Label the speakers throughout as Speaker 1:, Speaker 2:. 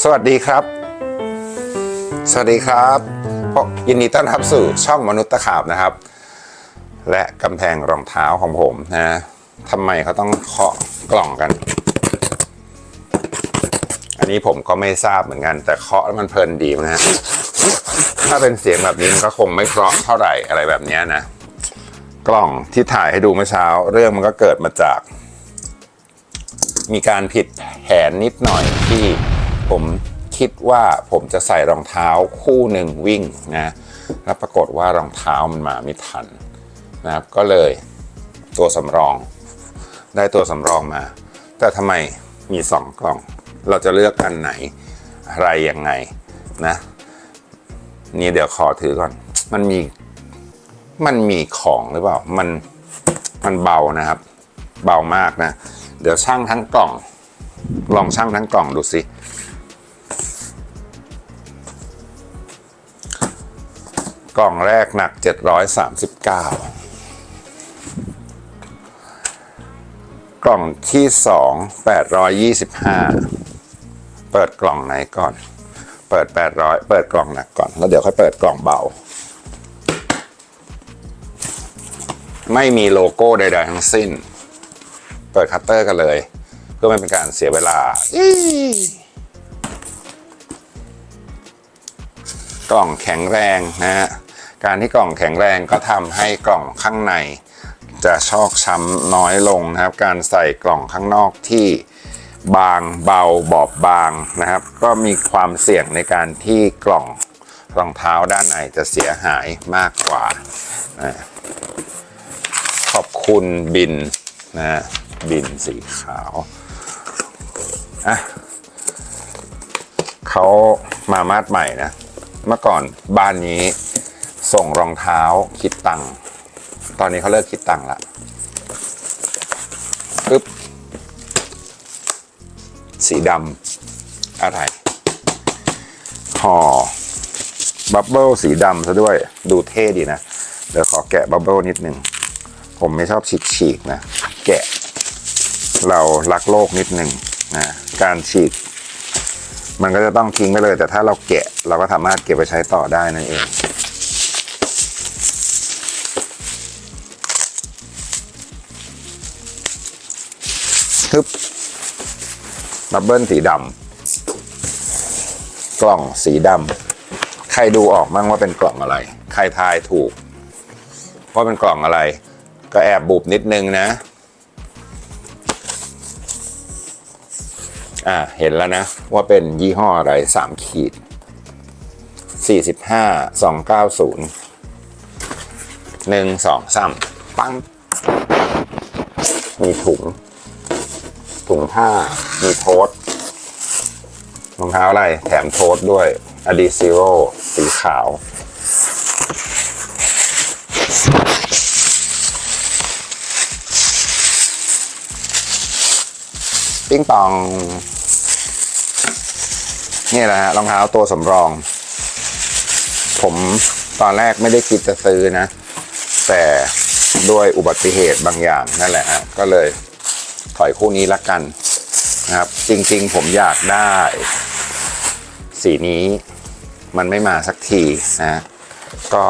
Speaker 1: สวัสดีครับ สวัสดีครับพบยินดีต้อนรับสู่ช่องมนุษย์ตะขาบนะครับ และกำแพงรองเท้าของผมนะทำไมเขาต้องเคาะกล่องกัน อันนี้ผมก็ไม่ทราบเหมือนกัน แต่เคาะแล้วมันเพลินดีนะฮะถ้าเป็นเสียงแบบนี้มันก็คงไม่เพราะเท่าไหร่อะไรแบบนี้นะ กล่องที่ถ่ายให้ดูเมื่อเช้า เรื่องมันก็เกิดมาจาก มีการผิดแผนนิดหน่อยที่ ผมคิดว่าผมจะใส่รองเท้าคู่หนึ่งวิ่งนะแล้วปรากฏว่ารองเท้ามันมาไม่ทันนะครับก็เลยตัวสำรอง ได้ตัวสำรองมา แต่ทำไมมีสองกล่อง เราจะเลือกอันไหนอะไรยังไงนะนี่เดี๋ยวขอถือก่อน มันมีมันมีของหรือเปล่า มันมันเบานะครับ เบามากนะ เดี๋ยวช่างทั้งกล่อง ลองช่างทั้งกล่องดูสิ กล่องแรกหนัก 739 กล่องที่ 2 825 เปิดกล่องไหนก่อน เปิด 800 เปิดกล่องหนักก่อน แล้วเดี๋ยวค่อยเปิดกล่องเบา ไม่มีโลโก้ใดๆทั้งสิ้น เปิดคัตเตอร์กันเลย เพื่อไม่เป็นการเสียเวลา กล่องแข็งแรงนะฮะการที่กล่องแข็งแรงก็ทำให้กล่องข้างในจะชอกช้ำน้อยลงนะครับ การใส่กล่องข้างนอกที่บางเบาบอบบางนะครับ ก็มีความเสี่ยงในการที่กล่องรองเท้าด้านในจะเสียหายมากกว่านะขอบคุณบินนะฮะบินสีขาวอะเขามามาดใหม่นะ เมื่อก่อนบ้านนี้ส่งรองเท้าคิดตังค์ตอนนี้เขาเลิกคิดตังค์ละปึ๊บสีดำอะไรห่อบับเบิลสีดำซะด้วยดูเท่ดีนะ เดี๋ยวขอแกะบับเบิลนิดนึง ผมไม่ชอบฉีกฉีกนะ แกะ เรารักโลกนิดหนึ่งนะการฉีก มันก็จะต้องทิ้งไปเลย แต่ถ้าเราแกะเราก็สามารถเก็บไปใช้ต่อได้นั่นเองทึบบับเบิลสีดำกล่องสีดำใครดูออกมั่งว่าเป็นกล่องอะไร ใครทายถูกว่าเป็นกล่องอะไร ก็แอบบุบนิดนึงนะ อ่าเห็นแล้วนะว่าเป็นยี่ห้ออะไรสามขีดสี่สิบห้าสองเก้าศูนย์หนึ่งสองสามปังมีถุง ถุงผ้า มีโทสรองเท้าอะไร แถมโทสด้วย a d i z e r o สีขาว ปิ้งปอง นี่แหละฮะรองเท้าตัวสำรอง ผมตอนแรกไม่ได้คิดจะซื้อนะ แต่ด้วยอุบัติเหตุบางอย่างนั่นแหละฮะก็เลยถอยคู่นี้ละกันนะครับ จริงๆ ผมอยากได้ สีนี้มันไม่มาสักทีนะก็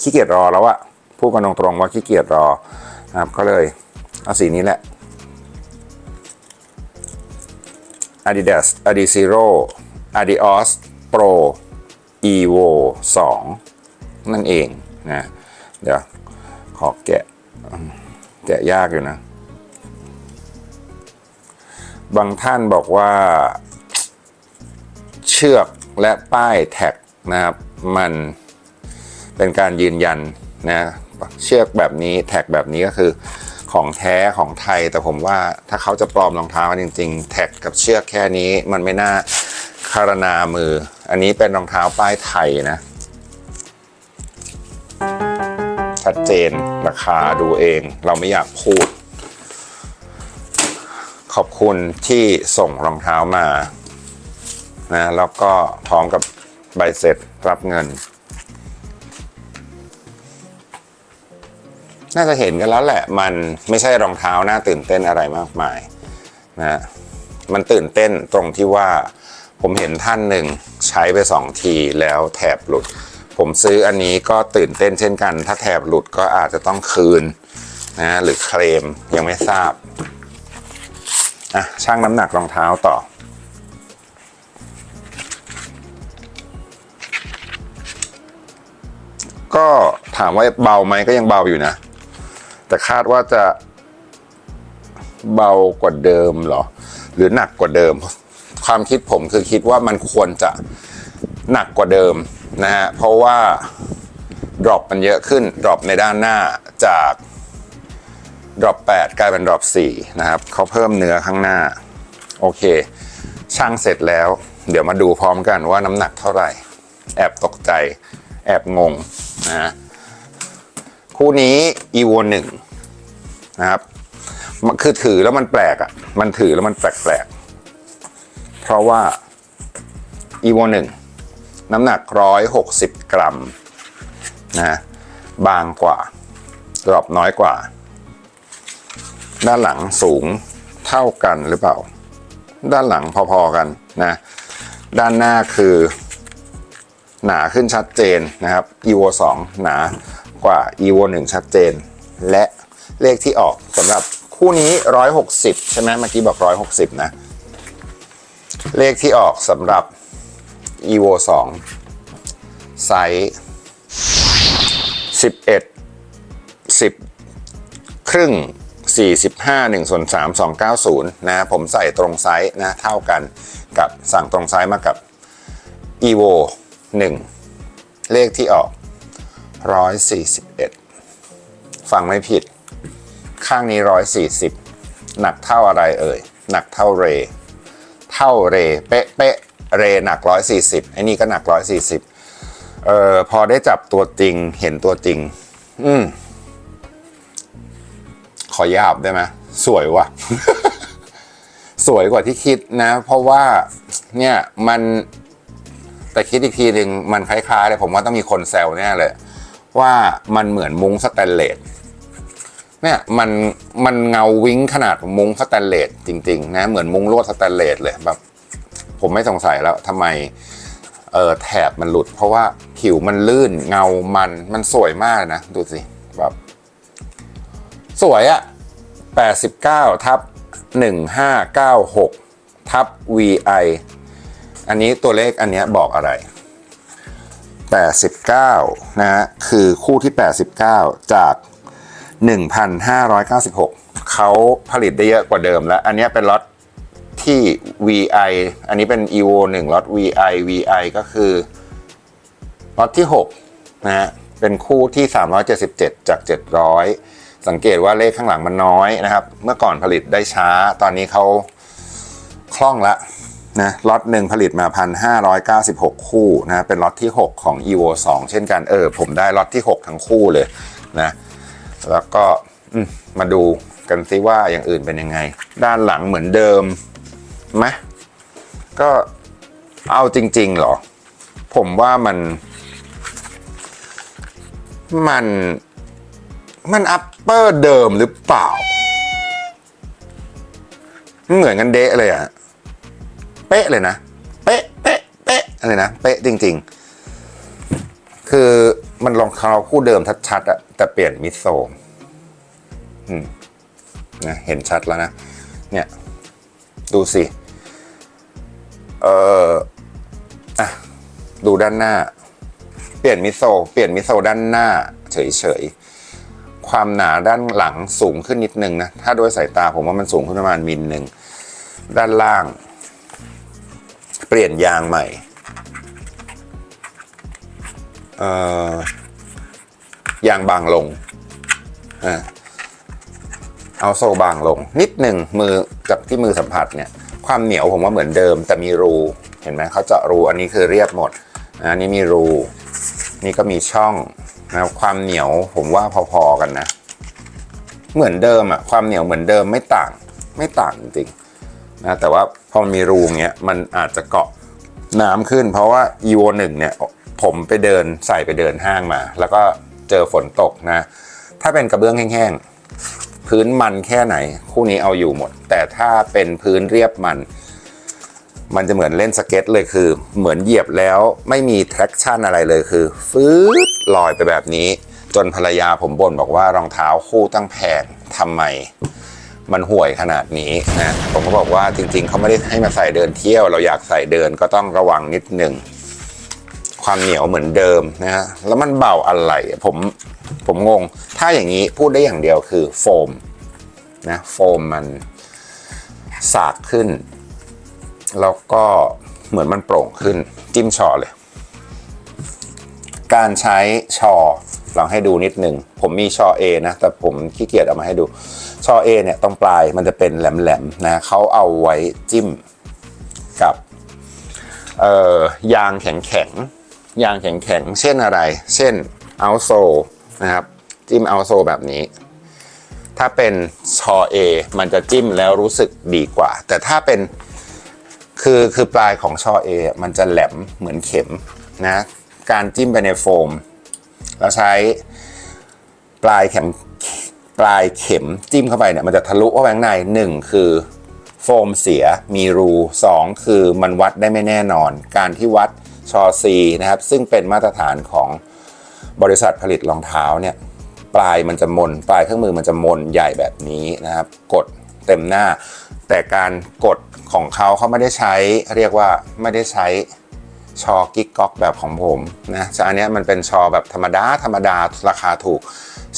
Speaker 1: ขี้เกียจรอแล้วอะพูดกันตรงๆว่าขี้เกียจรอนะครับ ก็เลยเอาสีนี้แหละ Adidas Adizero Adios Pro Evo 2 นั่นเองนะ เดี๋ยว ขอแกะ แกะยากอยู่นะ บางท่านบอกว่า เชือกและป้ายแท็กนะครับ มันเป็นการยืนยันนะ เชือกแบบนี้แท็กแบบนี้ก็คือ ของแท้ของไทย แต่ผมว่าถ้าเขาจะปลอมรองเท้าจริง ๆ แท็กกับเชือกแค่นี้มันไม่น่าคารนามือ อันนี้เป็นรองเท้าป้ายไทยนะ ชัดเจนราคาดูเอง เราไม่อยากพูด ขอบคุณที่ส่งรองเท้ามานะแล้วก็พร้อมกับใบเสร็จรับเงิน น่าจะเห็นกันแล้วแหละ มันไม่ใช่รองเท้าน่าตื่นเต้นอะไรมากมายนะมันตื่นเต้นตรงที่ว่าผมเห็นท่านหนึ่งใช้ไปสองทีแล้วแถบหลุด ผมซื้ออันนี้ก็ตื่นเต้นเช่นกัน ถ้าแถบหลุดก็อาจจะต้องคืนนะหรือเคลมยังไม่ทราบอะช่างน้ำหนักรองเท้าต่อก็ถามว่าเบาไหมก็ยังเบาอยู่นะ แต่คาดว่าจะเบากว่าเดิมหรอ หรือหนักกว่าเดิม ความคิดผมคือคิดว่ามันควรจะหนักกว่าเดิมนะฮะเพราะว่าดรอปมันเยอะขึ้นดรอปในด้านหน้าจากดรอป8กลายเป็นดรอป4นะครับเขาเพิ่มเนื้อข้างหน้า โอเค ช่างเสร็จแล้ว เดี๋ยวมาดูพร้อมกันว่าน้ำหนักเท่าไหร่ แอบตกใจ แอบงงนะ คู่นี้ evo 1นะครับมันคือถือแล้วมันแปลกอะ่ะ มันถือแล้วมันแปลกๆ เพราะว่า evo 1น้ำหนัก 160 กรัมนะบางกว่าดรอปน้อยกว่า ด้านหลังสูงเท่ากันหรือเปล่า ด้านหลังพอๆกันนะด้านหน้าคือหนาขึ้นชัดเจนนะครับ evo 2 หนา กว่า evo 1 ชัดเจน และเลขที่ออกสำหรับคู่นี้ 160 ใช่ไหมเมื่อกี้บอก 160 นะ เลขที่ออกสำหรับ evo 2 ไซส์ 11 10 ครึ่ง 45 1ส่วน3 290 นะ ผมใส่ตรงไซส์นะ เท่ากันกับสั่งตรงไซส์มากับ evo 1 เลขที่ออก 141 ฟังไม่ผิด ข้างนี้ 140 หนักเท่าอะไรเอ่ย หนักเท่าเร เท่าเร เป๊ะเป๊ะเรหนัก 140ไอ้นี่ก็หนัก 140 เอ่อ พอได้จับตัวจริง เห็นตัวจริง อืม ขอยาบได้ไหมสวยว่ะ สวยกว่าที่คิดนะ เพราะว่า เนี่ย มันแต่คิดอีกทีหนึ่งมันคล้ายๆเลยผมว่าต้องมีคนแซวแน่เลย ว่ามันเหมือนมุ้งสแตนเลสเนี่ยมันมันเงาวิ้งขนาดมุ้งสแตนเลสจริงๆนะเหมือนมุ้งลวดสแตนเลสเลยแบบผมไม่สงสัยแล้วทำไมเออแถบมันหลุด เพราะว่าผิวมันลื่นเงามันมันสวยมากนะ ดูสิแบบสวยอะ89 ทับ 1596 ทับ VI อันนี้ตัวเลขอันนี้บอกอะไร 89 นะฮะ คือคู่ที่ 89 จาก 1,596 เขาผลิตได้เยอะกว่าเดิมแล้ว อันนี้เป็นล็อตที่ VI อันนี้เป็น EVO 1ล็อต VI VI ก็คือล็อตที่ 6 นะฮะ เป็นคู่ที่ 377 จาก 700 สังเกตว่าเลขข้างหลังมันน้อยนะครับ เมื่อก่อนผลิตได้ช้า ตอนนี้เขาคล่องละ นะล็อตหนึ่งผลิตมา 1,596 คู่นะเป็นล็อตที่ 6 ของ evo 2 เช่นกันเออผมได้ล็อตที่ 6 ทั้งคู่เลยนะแล้วก็มาดูกันซิว่าอย่างอื่นเป็นยังไง ด้านหลังเหมือนเดิมไหมก็เอาจริงๆเหรอ ผมว่ามัน มันมันอัปเปอร์เดิมหรือเปล่า เหมือนกันเดะเลยอะ เป๊ะเลยนะ เป๊ะเป๊ะเป๊ะอะไรนะ เป๊ะจริง ๆ คือมันลองคาราคู่เดิมชัดๆอะแต่เปลี่ยนมิดโซมอืมนะเห็นชัดแล้วนะ เนี่ย ดูสิ เอออะ ดูด้านหน้า เปลี่ยนมิโซ เปลี่ยนมิโซด้านหน้า เฉยๆ ความหนาด้านหลังสูงขึ้นนิดนึงนะ ถ้าด้วยสายตาผมว่ามันสูงขึ้นประมาณมิลหนึ่ง ด้านล่าง เปลี่ยนยางใหม่เอ่อยางบางลง เอาโซ่บางลง นิดหนึ่งมือจากที่มือสัมผัสเนี่ย ความเหนียวผมว่าเหมือนเดิม แต่มีรู เห็นไหมเขาเจาะรูอันนี้คือเรียบหมด อันนี้มีรู นี่ก็มีช่องนะความเหนียวผมว่าพอๆกันนะ เหมือนเดิมอะความเหนียวเหมือนเดิมไม่ต่าง ไม่ต่างจริง นะแต่ว่าพอมันมีรูอย่างเงี้ยมันอาจจะเกาะน้ำขึ้น เพราะว่า evo 1เนี่ยผมไปเดินใส่ไปเดินห้างมา แล้วก็เจอฝนตกนะ ถ้าเป็นกระเบื้องแห้งๆ พื้นมันแค่ไหน คู่นี้เอาอยู่หมด แต่ถ้าเป็นพื้นเรียบมัน มันจะเหมือนเล่นสเก็ตเลยคือ เหมือนเหยียบแล้วไม่มี traction อะไรเลยคือฟืดลอยไปแบบนี้ จนภรรยาผมบ่นบอกว่ารองเท้าคู่ตั้งแพงทำไม มันห่วยขนาดนี้นะผมก็บอกว่าจริง ๆเขาไม่ได้ให้มาใส่เดินเที่ยว เราอยากใส่เดินก็ต้องระวังนิดหนึ่งความเหนียวเหมือนเดิมนะฮะแล้วมันเบาอะไรผมผมงง ถ้าอย่างนี้พูดได้อย่างเดียวคือโฟมนะโฟมมันสากขึ้น แล้วก็เหมือนมันโปร่งขึ้น จิ้มชอเลย การใช้ชอลองให้ดูนิดหนึ่ง ผมมีชอ A นะ แต่ผมขี้เกียจเอามาให้ดู ชอ A เนี่ยตรงปลายมันจะเป็นแหลมๆนะเขาเอาไว้จิ้มกับยางแข็งๆยางแข็งๆเช่นอะไร เช่นเอาโซนะครับจิ้มเอาโซแบบนี้ ถ้าเป็นชอ A มันจะจิ้มแล้วรู้สึกดีกว่า แต่ถ้าเป็นคือคือปลายของช่อมันจะแหลมเหมือนเข็มนะการจิ้มไปในโฟม แล้วใช้ปลายเข็ม ปลายเข็มจิ้มเข้าไปเนี่ยมันจะทะลุเข้าไปข้างในหนึ่งคือโฟมเสียมีรูสองคือมันวัดได้ไม่แน่นอน การที่วัดชอซีนะครับซึ่งเป็นมาตรฐานของบริษัทผลิตรองเท้าเนี่ยปลายมันจะมน ปลายเครื่องมือมันจะมนใหญ่แบบนี้นะครับ กดเต็มหน้า แต่การกดของเขาเขาไม่ได้ใช้เรียกว่าไม่ได้ใช้ชอกิ๊กก๊อกแบบของผมนะจะอันนี้มันเป็นชอแบบธรรมดาธรรมดาราคาถูก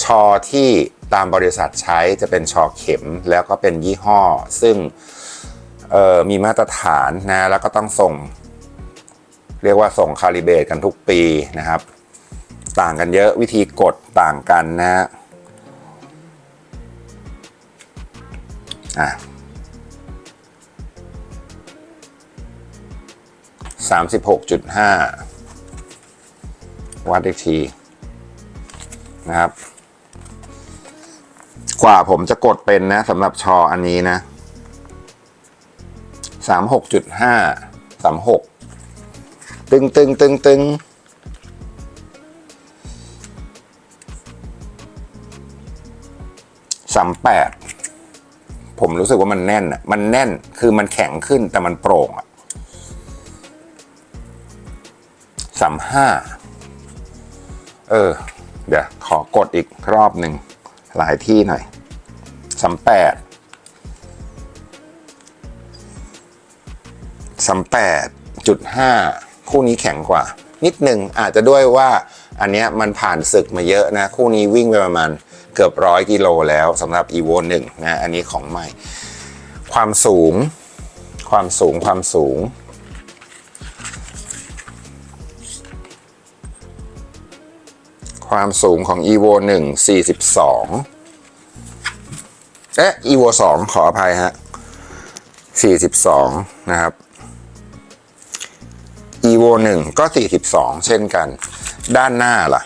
Speaker 1: ชอที่ ตามบริษัทใช้จะเป็นชอเข็มแล้วก็เป็นยี่ห้อ ซึ่งมีมาตรฐานนะแล้วก็ต้องส่ง เรียกว่าส่งคาลิเบตกันทุกปีนะครับ ต่างกันเยอะวิธีกดต่างกันนะฮะอะสามสิบหกจุดห้าวัดอีกทีนะครับ กว่าผมจะกดเป็นนะสำหรับชออันนี้นะสามหกจุดห้าสามหกตึงตึงตึงตึงสามแปดผมรู้สึกว่ามันแน่นอะมันแน่นคือมันแข็งขึ้นแต่มันโปร่งอะสามห้าเออ เดี๋ยวขอกดอีกรอบหนึ่ง หลายที่หน่อยสามแปดสามแปดจุดห้าคู่นี้แข็งกว่า นิดหนึ่งอาจจะด้วยว่าอันเนี้ยมันผ่านศึกมาเยอะนะ คู่นี้วิ่งไปประมาณเกือบร้อยกิโลแล้วสำหรับ evo 1นะ อันนี้ของใหม่ ความสูง ความสูงความสูง ความสูงของ evo 1 42 เอ๊ะ evo 2 ขออภัยฮะ 42 นะครับ evo 1 ก็ 42 เช่นกัน ด้านหน้าล่ะ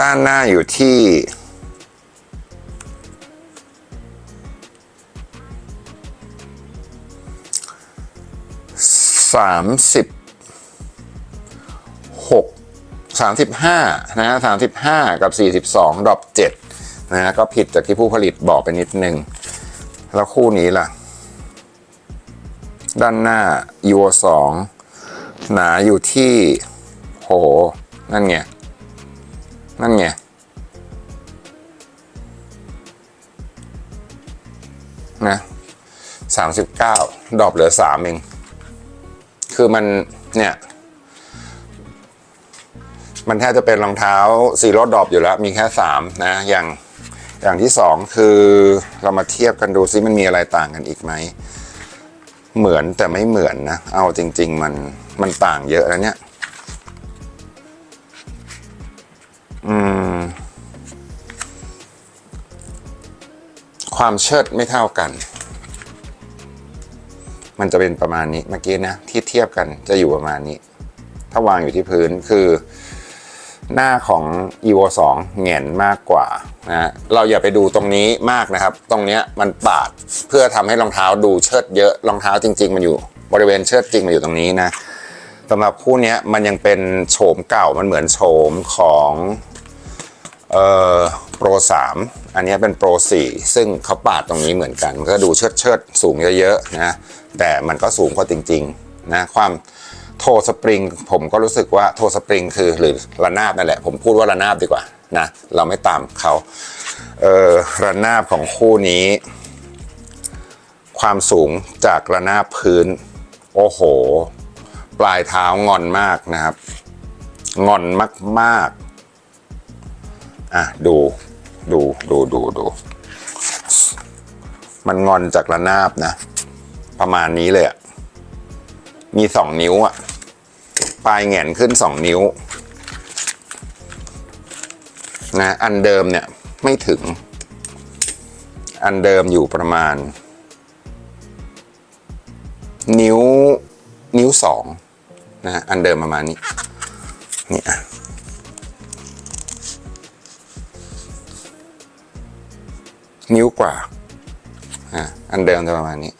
Speaker 1: ด้านหน้าอยู่ที่ สามสิบหกสามสิบห้านะฮะสามสิบห้ากับสี่สิบสองดรอปเจ็ดนะฮะก็ผิดจากที่ผู้ผลิตบอกไปนิดนึง แล้วคู่นี้ล่ะ ด้านหน้า evo สองหนาอยู่ที่โหนั่นไง นั่นไง นะสามสิบเก้าดรอปเหลือสามเอง คือมันเนี่ยมันแทบจะเป็นรองเท้าซีโร่ดรอปอยู่แล้ว มีแค่สามนะอย่างอย่างที่สองคือเรามาเทียบกันดูซิมันมีอะไรต่างกันอีกไหม เหมือนแต่ไม่เหมือนนะ เอาจริง ๆ มันมันต่างเยอะแล้วเนี่ยอืมความเชิดไม่เท่ากัน มันจะเป็นประมาณนี้เมื่อกี้นะที่เทียบกันจะอยู่ประมาณนี้ ถ้าวางอยู่ที่พื้นคือ หน้าของ evo 2แหง่นมากกว่านะเราอย่าไปดูตรงนี้มากนะครับ ตรงเนี้ยมันปาดเพื่อทำให้รองเท้าดูเชิดเยอะรองเท้าจริง ๆ มันอยู่บริเวณเชิดจริงมันอยู่ตรงนี้นะสำหรับคู่นี้มันยังเป็นโฉมเก่ามันเหมือนโฉมของเอ่อโปรสามอันนี้เป็นโปรสี่ซึ่งเขาปาดตรงนี้เหมือนกัน ก็ดูเชิดเชิดสูงเยอะๆนะ แต่มันก็สูงกว่าจริงๆนะความโทสปริงผมก็รู้สึกว่าโทสปริงคือหรือระนาบนั่นแหละ ผมพูดว่าระนาบดีกว่านะเราไม่ตามเขาเออระนาบของคู่นี้ ความสูงจากระนาบพื้น โอ้โห ปลายเท้างอนมากนะครับ งอนมาก ๆ อะ ดูดูดูดูดู มันงอนจากระนาบนะ ประมาณนี้เลยอะมีสองนิ้วอะปลายแหงนขึ้นสองนิ้วนะอันเดิมเนี่ยไม่ถึง อันเดิมอยู่ประมาณ นิ้วนิ้วสองนะอันเดิมประมาณนี้นี่อะนิ้วกว่าอะอันเดิมจะประมาณนี้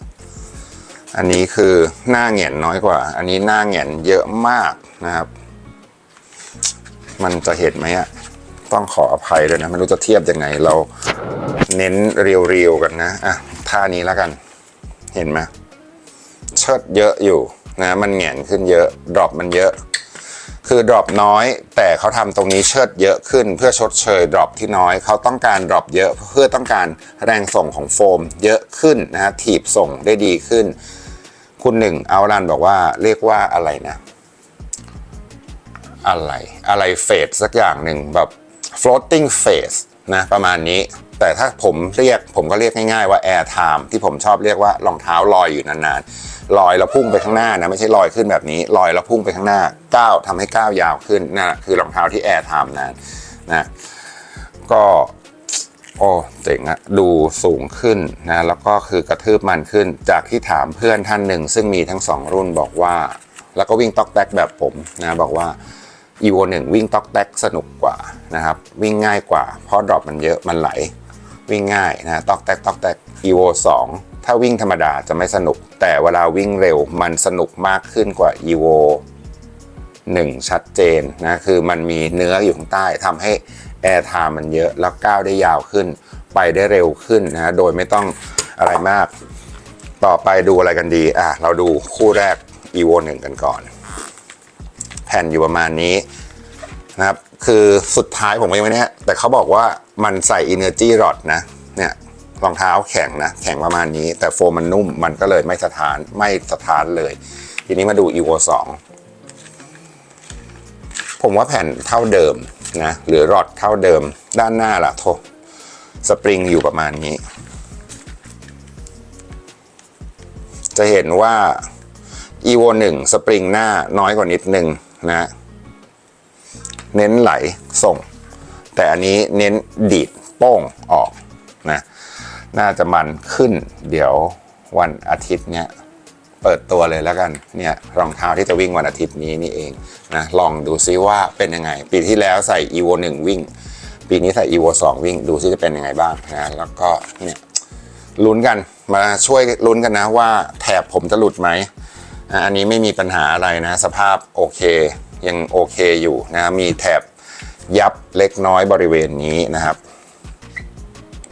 Speaker 1: อันนี้คือหน้าแหงนน้อยกว่า อันนี้หน้าแหงนเยอะมากนะครับ มันจะเห็นไหมอะต้องขออภัยเลยนะไม่รู้จะเทียบยังไงเราเน้นเรียวๆกันนะอะท่านี้แล้วกัน เห็นไหมเชิดเยอะอยู่นะมันแหงนขึ้นเยอะดรอปมันเยอะ คือดรอปน้อย แต่เขาทำตรงนี้เชิดเยอะขึ้น เพื่อชดเชยดรอปที่น้อยเขาต้องการดรอปเยอะเพื่อต้องการแรงส่งของโฟม เยอะขึ้นนะฮะถีบส่งได้ดีขึ้น คุณหนึ่งเอาลันบอกว่าเรียกว่าอะไรนะ อะไร อะไรเฟสสักอย่างหนึ่งแบบ floating phase นะประมาณนี้ แต่ถ้าผมเรียกผมก็เรียกง่ายๆว่า air time ที่ผมชอบเรียกว่ารองเท้าลอยอยู่นานๆลอยแล้วพุ่งไปข้างหน้านะไม่ใช่ลอยขึ้นแบบนี้ลอยแล้วพุ่งไปข้างหน้าก้าวทำให้ก้าวยาวขึ้นนะคือรองเท้าที่ air time นานนะก็ โอ้เจ๋งอะดูสูงขึ้นนะแล้วก็คือกระทืบมันขึ้น จากที่ถามเพื่อนท่านหนึ่ง ซึ่งมีทั้งสองรุ่นบอกว่า แล้วก็วิ่งตอกแตกแบบผมนะบอกว่า evo 1วิ่งตอกแตกสนุกกว่านะครับ วิ่งง่ายกว่า เพราะดรอปมันเยอะมันไหล วิ่งง่ายนะตอกแตกตอกแตก evo 2ถ้าวิ่งธรรมดาจะไม่สนุก แต่เวลาวิ่งเร็วมันสนุกมากขึ้นกว่า evo 1ชัดเจนนะคือมันมีเนื้ออยู่ข้างใต้ทำให้ แอร์ไทม์มันเยอะแล้วก้าวได้ยาวขึ้น ไปได้เร็วขึ้นนะโดยไม่ต้องอะไรมาก ต่อไปดูอะไรกันดีอะเราดูคู่แรก evo 1 กันก่อน แผ่นอยู่ประมาณนี้นะครับ คือสุดท้ายผมก็ยังไม่แน่แต่เขาบอกว่ามันใส่ energy rod นะเนี่ยรองเท้าแข็งนะ แข็งประมาณนี้ แต่โฟมมันนุ่มมันก็เลยไม่สะท้านไม่สะท้านเลย ทีนี้มาดู evo 2ผมว่าแผ่นเท่าเดิม นะหรือรอดเท่าเดิมด้านหน้าล่ะโทสปริงอยู่ประมาณนี้ จะเห็นว่า evo 1 สปริงหน้าน้อยกว่านิดนึงนะเน้นไหลส่ง แต่อันนี้เน้นดีดโป้งออกนะน่าจะมันขึ้นเดี๋ยววันอาทิตย์เนี้ย เปิดตัวเลยแล้วกันเนี่ยรองเท้าที่จะวิ่งวันอาทิตย์นี้นี่เองนะลองดูซิว่าเป็นยังไง ปีที่แล้วใส่ evo 1 วิ่ง ปีนี้ใส่ evo 2 วิ่งดูซิจะเป็นยังไงบ้างนะแล้วก็เนี่ยลุ้นกันมาช่วยลุ้นกันนะว่าแถบผมจะหลุดไหมอะอันนี้ไม่มีปัญหาอะไรนะ สภาพโอเคยังโอเคอยู่นะมีแถบยับเล็กน้อยบริเวณนี้นะครับ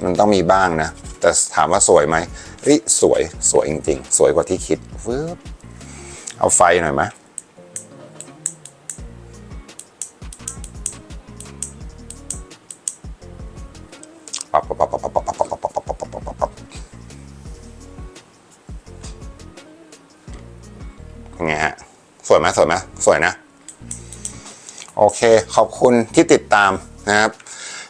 Speaker 1: มันต้องมีบ้างนะ แต่ถามว่าสวยไหม เฮ้ยสวยสวยจริง ๆ สวยกว่าที่คิดฟึบเอาไฟหน่อยไหมปับปับปับปับปับปับปับปับปับปับปับปับปับปับปับไงฮะ สวยไหมสวยไหมสวยนะ โอเค ขอบคุณที่ติดตามนะครับ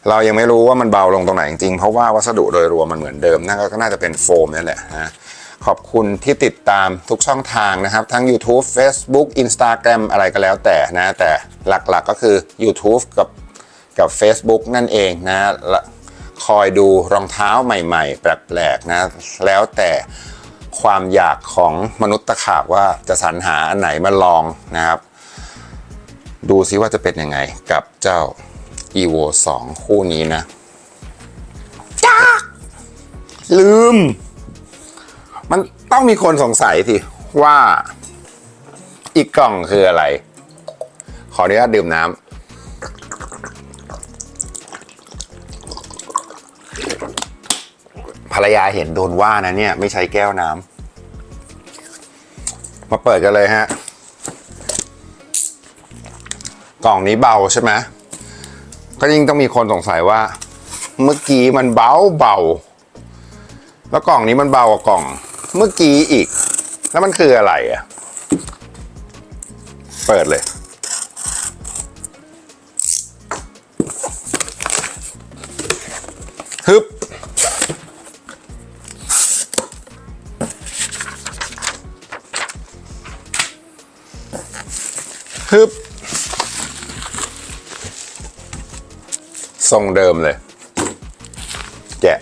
Speaker 1: เรายังไม่รู้ว่ามันเบาลงตรงไหนจริงๆ เพราะว่าวัสดุโดยรวมมันเหมือนเดิมน่าก็น่าจะเป็นโฟมนี่แหละนะขอบคุณที่ติดตามทุกช่องทางนะครับ ทั้ง YouTube Facebook Instagram อะไรก็แล้วแต่นะ แต่หลักๆก็คือ YouTube กับกับ Facebook นั่นเองนะและคอยดูรองเท้าใหม่ๆ แปลกๆนะ แล้วแต่ความอยากของมนุษย์ตะขาบว่าจะสรรหาอันไหนมาลองนะครับ ดูซิว่าจะเป็นยังไงกับเจ้า evo 2 คู่นี้นะจ้าลืม มันต้องมีคนสงสัยสิว่าอีกกล่องคืออะไร ขออนุญาตดื่มน้ำภรรยาเห็นโดนว่านะเนี่ย ไม่ใช้แก้วน้ำมาเปิดกันเลยฮะ กล่องนี้เบาใช่ไหม ก็ยิ่งต้องมีคนสงสัยว่า เมื่อกี้มันเบาเบาแล้วกล่องนี้มันเบากว่ากล่อง เมื่อกี้อีก แล้วมันคืออะไรอะ เปิดเลย ฮึบ ฮึบ ทรงเดิมเลย แกะ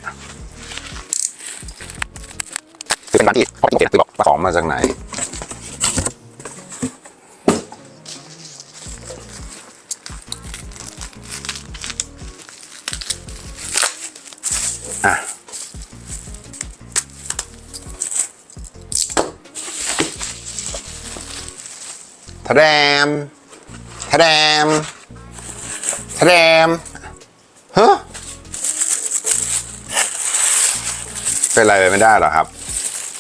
Speaker 1: คือเป็นร้านที่พอที่เจ็ดคือบอกของมาจากไหน อะ ทะแดมทะแดมทะแดม เป็นอะไรไปไม่ได้หรอครับ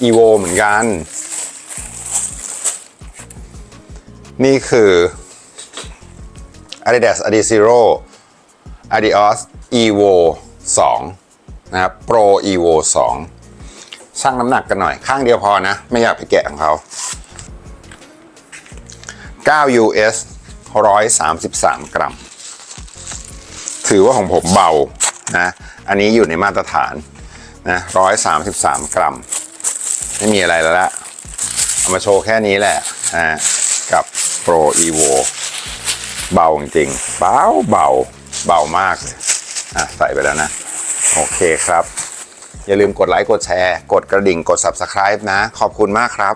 Speaker 1: อีโวเหมือนกัน นี่คือ Adidas Adizero Adios Evo 2 นะครับ Pro Evo 2 ชั่งน้ำหนักกันหน่อย ข้างเดียวพอนะ ไม่อยากไปแกะของเขา9 US 133 กรัม ถือว่าของผมเบานะ อันนี้อยู่ในมาตรฐาน นะ133กรัม ไม่มีอะไรแล้วละเอามาโชว์แค่นี้แหละนะกับ Pro Evo เบาจริงๆเบาเบาเบามากเลยอะใส่ไปแล้วนะ โอเคครับ อย่าลืมกดไลค์ กดแชร์ กดกระดิ่งกด Subscribe นะ ขอบคุณมากครับ